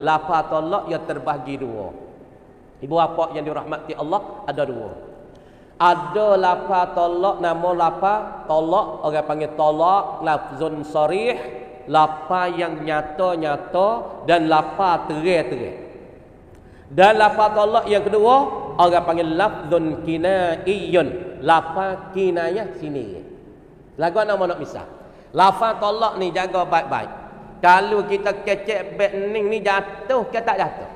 Lapa tolak yang terbagi dua. Ibu bapa yang dirahmati Allah ada dua. Ada lapa tolak nama lapa tolak orang panggil tolak lafzun sarih lapa yang nyata-nyata dan lapa terang-terang. Dan lapa tolak yang kedua orang panggil lafzun kinaiyun lapa kinayah sini. Lagu nama nak misal. Lapa tolak ni jaga baik-baik. Kalau kita kecek beg ning ni jatuh ke tak jatuh?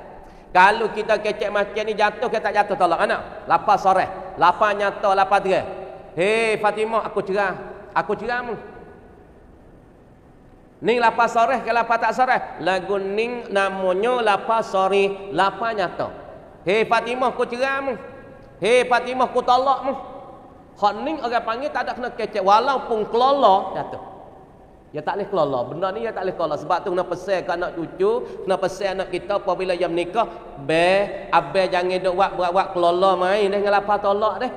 Kalau kita kecek macam ni jatuh ke tak jatuh tolak anak? Lapa sore, lapa nyata, lapa terang. Hei Fatimah, aku cerah. Aku cerah mu. Ning lapa sore ke lapa tak sore? Lagu ning namanya lapa sore, lapa nyata. Hei Fatimah, aku cerah mu. Hei Fatimah, aku tolak mu. Hak ning orang panggil tak ada kena kecek walaupun kelolo jatuh. Ya tak boleh kelola. Benda ni ya tak boleh kelola. Sebab tu kena pesan ke anak cucu, kena pesan anak kita apabila jam nikah, be, abe jangan duk buat buat buat kelola main dengan lapar tolak deh.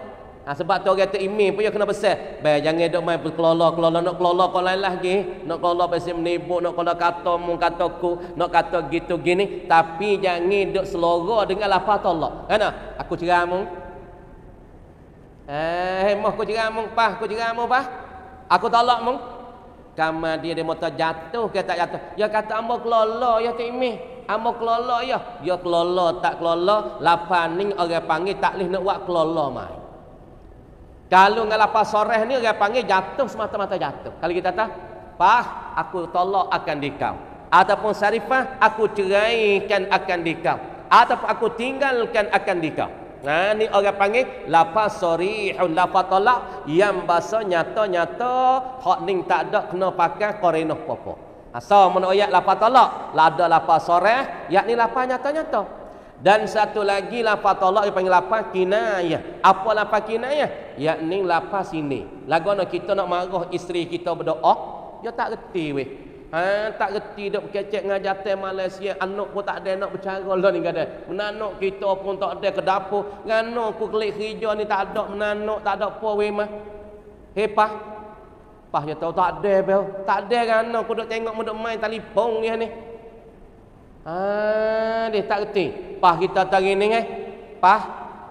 Ha, sebab tu orang tu imam pun ya kena pesan. Be jangan duk main kelola kelola nak kelola kau lain lagi. Nak kelola pasti menipu, nak kelola kata mu kata ku, nak kata gitu gini, tapi jangan duk selora dengan lapar tolak. Kan? Aku ceramu. Eh, mah aku ceramu, pah, aku ceramu, pah. Aku tolak mu. Kama dia dia motor jatuh ke tak jatuh. Ya kata amba kelola ya tak imi. Amba kelola ya. Ya kelola tak kelola. Lapan ni orang panggil tak boleh nak buat kelola mai. Kalau dengan lapan sore ni orang panggil jatuh semata-mata jatuh. Kalau kita tahu. Pah aku tolak akan dikau. Ataupun sarifah aku ceraikan akan dikau. Ataupun aku tinggalkan akan dikau. Nah, ni orang panggil lafaz sarihun lafaz talak yang bahasa nyata-nyata hak ning tak ada kena pakai qarinah apa-apa. Asal mun ayat lafaz talak, la ada lafaz sarih, yakni lafaz nyata-nyata. Dan satu lagi lafaz talak yang panggil lafaz kinayah. Apa lafaz kinayah? Yakni lafaz sini. Lagono kita nak marah isteri kita berdoa, dia tak reti weh. Ha, tak reti dok kecek ngajate Malaysia. Anak pun tak ada nak bercara lah ni kata menanok kita pun tak ada ke dapur. Ngano ku kelik hijau ni tak ada menanok tak ada apa weh mah. Hepah pah. Dia tahu tak ada bel. Tak ada ngano ku dok tengok mu dok main telefon ni ni. Ha dia tak reti. Pah kita tadi ni eh. Pah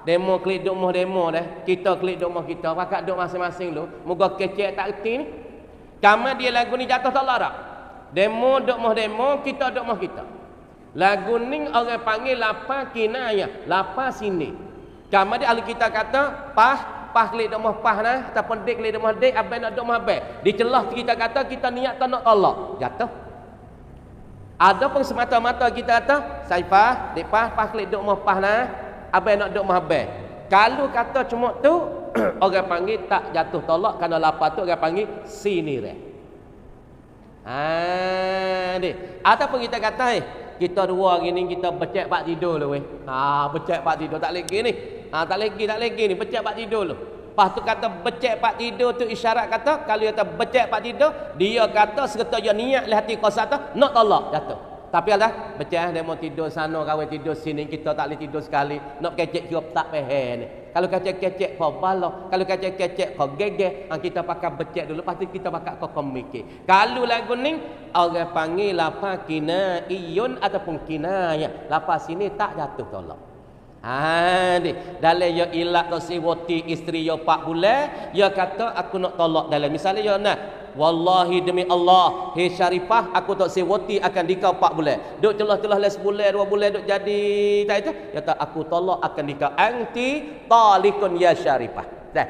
demo klik duk moh demo dah. Kita klik duk moh kita. Pakak duk masing-masing lu. Moga kecek tak reti ni. Kama dia lagu ni jatuh tak larak. Demo dok mah demo, kita dok mah kita. Lagu ni orang panggil lapa kinayah, lapa sini. Kamu dia ahli kita kata, pah, pah klik dok mah pah nah, ataupun dek klik dok mah dek, abai nak dok mah abai. Dicelah kita kata kita niat tak nak tolak, jatuh. Ada pun semata-mata kita kata, saifah, dek pah, pah klik dok mah pah nah, abai nak dok mah abai. Kalau kata cuma tu, orang panggil tak jatuh tolak kerana lapa tu orang panggil sini reh. Ha. Ataupun kita kata eh kita dua hari ni kita becek pak tidur lu weh. Ha becek pak tidur tak lagi ni. Ha tak lagi tak lagi ni becek pak tidur lu. Lepas tu kata becek pak tidur tu isyarat kata kalau kata becek pak tidur dia kata serta dia niat lah hati kau satu nak tolak jatuh. Tapi ada becek dia mau tidur sana kawan tidur sini kita tak boleh tidur sekali nak kecek hidup tak faham ni. Kalau kecek-kecek kau balok, kalau kecek-kecek kau geger, ha, kita pakai becek dulu, lepas tu kita pakai kau mikir. Kalau lagu ni, orang panggil lapa kina iyun ataupun kinaya. Lapa sini tak jatuh tolak. Ha ni, dalam yo ilak tu si wati isteri yo pak bulan, yo kata aku nak tolak dalam. Misalnya yo nak Wallahi demi Allah Hei Syarifah Aku tak sewati akan dikau 4 bulan. Duk celah-celah les bulan 2 bulan Duk jadi Tak itu? Kata aku tolak akan dikau. Anti talikun ya Syarifah. Dah.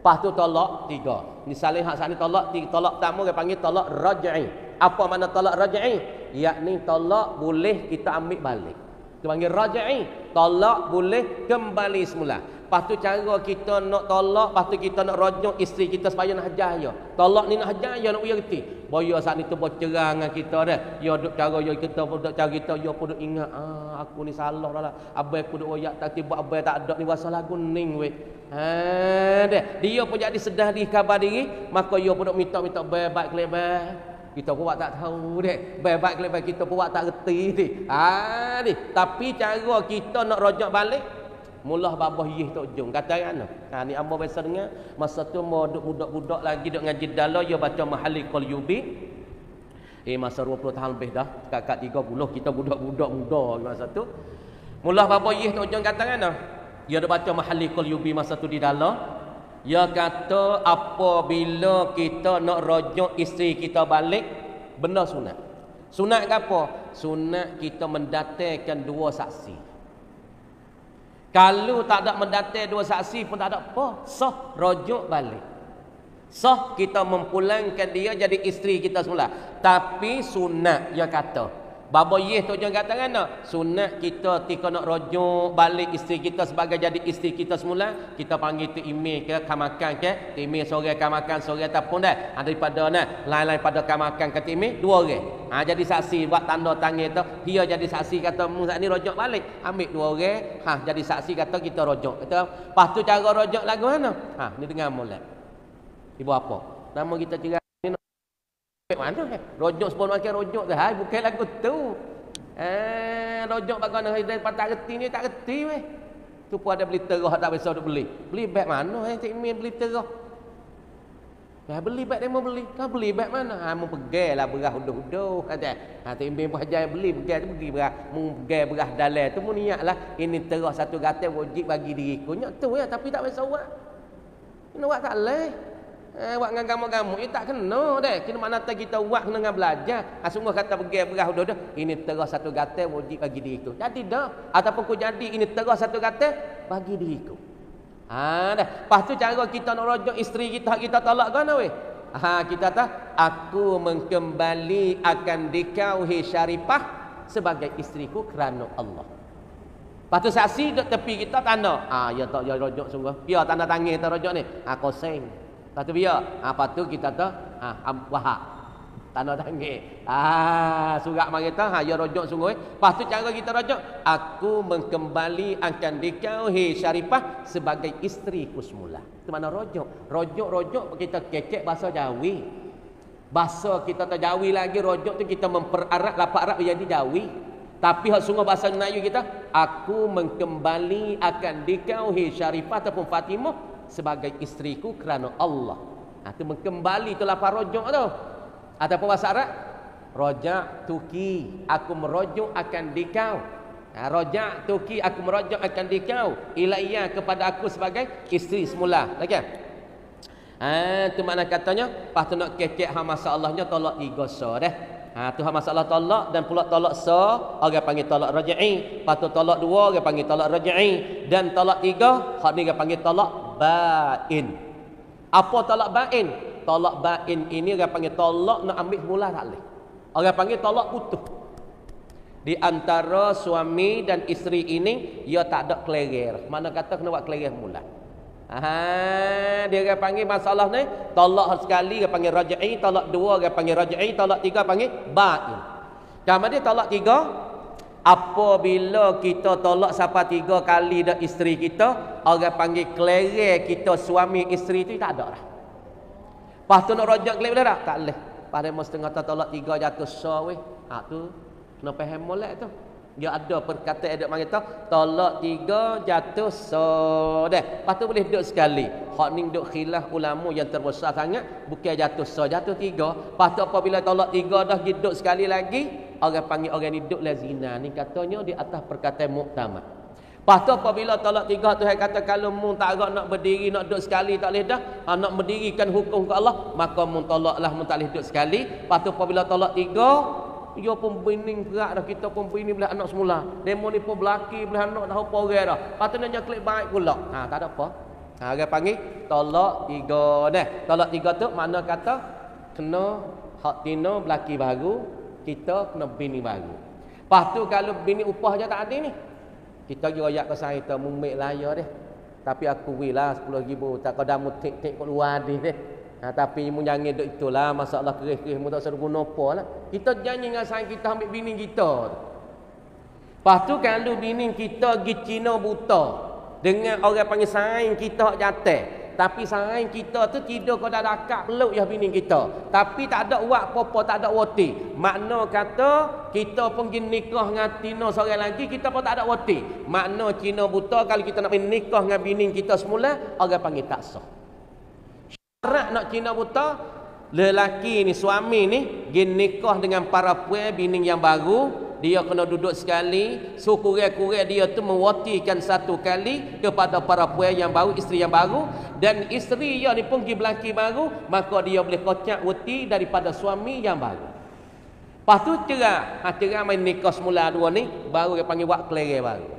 Lepas tu tolak tiga. Misalnya hak saat ni tolak tiga. Tolak tamu Dia panggil tolak raj'i Apa mana tolak raj'i Yakni tolak boleh kita ambil balik. Dia panggil raj'i Tolak boleh kembali semula Lepas tu cara kita nak tolak, lepas tu kita nak rojok isteri kita supaya nak hajar ya. Tolak ni nak hajar ya nak uya reti. Boyo saat ni tu bercerang dengan kita dah. Ya duk cara ya kita pun duk cara kita ya pun duk ingat ah aku ni salah dah lah. Abai aku duk oyak tak tiba abai tak ada ni wasa lagu ning we. Ha deh. Dia pun jadi sedar di khabar diri, maka ya pun duk minta-minta baik-baik lebar. Kita pun tak tahu deh. Baik-baik lebar kita pun tak reti ni. Ha ni. Tapi cara kita nak rojok balik Mula babah yih tok jung kata kan ha ni ambo biasa dengar masa tu mau budak-budak lagi duk ngaji dalam ya baca mahali qul yubi Eh masa 20 tahun lebih dah, kakak 30 kita budak-budak muda masa tu. Mula bapa yeh tu ujung kata kan? Dia ada baca mahalikul yubi masa tu di dalam. Dia kata apabila kita nak rojok isteri kita balik, benda sunat. Sunat ke apa? Sunat kita mendatangkan dua saksi. Kalau tak ada mendatang dua saksi pun tak ada apa. Sah rojok balik. Sah kita mempulangkan dia jadi isteri kita semula. Tapi sunat yang kata. Baba Yeh tu jangan kata kan Sunat kita tika nak rojok balik isteri kita sebagai jadi isteri kita semula. Kita panggil tu email ke kamakan ke. Email sore kamakan sore ataupun dah. Ha, daripada nah, lain-lain pada kamakan ke email. Dua orang. Ha, jadi saksi buat tanda tangan tu. Dia jadi saksi kata mu ni rojok balik. Ambil dua orang. Ha, jadi saksi kata kita rojok. Kata, lepas tu cara rojok lagu mana? Ha, ni dengar mulai. Ibu apa? Nama kita tiga ni mana eh? Rojok sepuluh makan rojok tu. Hai, bukan lagu tu. Eh, rojok bagaimana dari patah reti ni tak reti weh. Tu pun ada beli terah tak biasa duk beli. Beli beg mana eh Cik Min beli terah? Ya beli beg demo beli. Kau beli beg mana? Ha mu lah berah huduh-huduh kata. Ha Cik Min pun ajar beli pegai tu pergi berah mu pegai berah dalam tu mu niatlah ini terah satu gatal wajib bagi diriku. Nyak tu ya tapi tak biasa buat. Ini buat tak leh. Eh, buat dengan gamu-gamu. Ini tak kena deh. Kena mana tak kita buat kena dengan belajar. Ha, sungguh kata pergi berah udah dah. Ini terus satu kata wajib bagi diriku. Jadi dah. Ataupun ku jadi ini terus satu kata bagi diriku. Ha dah. Lepas tu cara kita nak rojok isteri kita kita tolak kan weh. Ha kita tahu aku mengkembali akan dikauhi syarifah sebagai isteriku kerana Allah. Lepas tu saksi duduk tepi kita tanda. Ah ya tak ya rojok sungguh. Biar tanda tangan kita rojok ni. Ha koseng. Lepas tu biar. Ha, lepas tu kita tu. Ha, wahak. Tanda tangi. Ah, surat mari tu. Ha, ya rojok sungguh. Eh. Lepas tu cara kita rojok. Aku mengkembali akan dikauhi syarifah sebagai isteriku semula. Itu mana rojok. Rojok-rojok kita kecek bahasa Jawi. Bahasa kita tak Jawi lagi. Rojok tu kita memperarat lapak Arab jadi Jawi. Tapi hak sungguh bahasa Melayu kita. Aku mengkembali akan dikauhi syarifah ataupun Fatimah sebagai isteriku kerana Allah. Ha, itu mengembali itu lapar rojok tu. Ataupun bahasa Arab? Rojak tuki. Aku merojok akan dikau. Ha, rojak tuki. Aku merojok akan dikau. Ilaiya kepada aku sebagai isteri semula. Lagi? Ha, itu makna katanya. Lepas tu nak kekek ha, masalahnya tolak tiga so deh. Ha, tu masalah tolak dan pula tolak so orang panggil tolak raja'i. Tu tolak dua orang panggil tolak raja'i dan tolak tiga hak ni orang panggil tolak bain. Apa tolak bain? Tolak bain ini orang panggil tolak nak ambil semula tak boleh. Orang panggil tolak putus. Di antara suami dan isteri ini ia tak ada klerer. Mana kata kena buat klerer mula. Ha, dia orang panggil masalah ni tolak sekali dia panggil rajai, tolak dua dia panggil rajai, tolak tiga panggil bain. Kemudian tolak tiga Apabila kita tolak siapa tiga kali dah isteri kita, orang panggil klerek kita suami isteri itu tak ada lah. Lepas tu nak rojak klerek boleh tak? Tak boleh. Pada masa tengah tolak tiga jatuh sah weh. Ha tu kena faham molek tu. Dia ada perkataan ada mari tu tolak tiga jatuh sah dah. Lepas tu boleh duduk sekali. Hak ni duduk khilaf ulama yang terbesar sangat bukan jatuh sah jatuh tiga. Lepas tu apabila tolak tiga dah duduk sekali lagi orang panggil orang ni duduk lah zina ni katanya di atas perkataan muktamad Lepas tu apabila talak tiga tu saya kata kalau mu tak agak nak berdiri nak duduk sekali tak boleh dah. Ha, nak berdirikan hukum ke Allah maka mu tolaklah mu tak boleh duduk sekali. Lepas tu apabila talak tiga dia pun bining gerak dah kita pun bini belah anak semula. Demo ni pun belaki belah anak dah apa orang dah. Lepas tu klik baik pula. Ha, tak ada apa. Ha, orang panggil tolak tiga. Dah tolak tiga tu mana kata kena hak tino belaki baru kita kena bini baru. Lepas tu kalau bini upah je tak ada ni. Kita pergi royak ke saya tu mumik layar deh. Tapi aku wilah 10 ribu. Tak kau dah mutik tik kat luar deh. Ha, tapi mu jangan duk itulah masalah kerih-kerih mu tak seru guna apa lah. Kita janji dengan sayang kita ambil bini kita. Lepas tu kalau bini kita pergi Cina buta dengan orang panggil sayang kita jatuh. Tapi sayang kita tu tidur kau dah dakak peluk ya bini kita. Tapi tak ada uak apa-apa, tak ada wati. Makna kata kita pun pergi nikah dengan Tina seorang lagi, kita pun tak ada wati. Makna Cina buta kalau kita nak pergi nikah dengan bini kita semula, orang panggil tak sah. Syarat nak Cina buta, lelaki ni suami ni gin nikah dengan para puan bini yang baru dia kena duduk sekali sukurang-kurang dia tu mewatikan satu kali kepada para puan yang baru isteri yang baru dan isteri dia ni pun pergi belaki baru maka dia boleh kocak wati daripada suami yang baru Lepas tu cerah. Ha, cerah main nikah semula dua ni. Baru dia panggil wak kelere baru.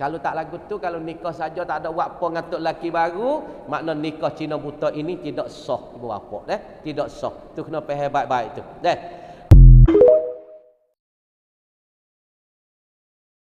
Kalau tak lagu tu, kalau nikah saja tak ada wak apa ngatuk lelaki baru, makna nikah Cina buta ini tidak sah ibu bapa. Eh? Tidak sah. Tu kena faham baik-baik tu. Eh?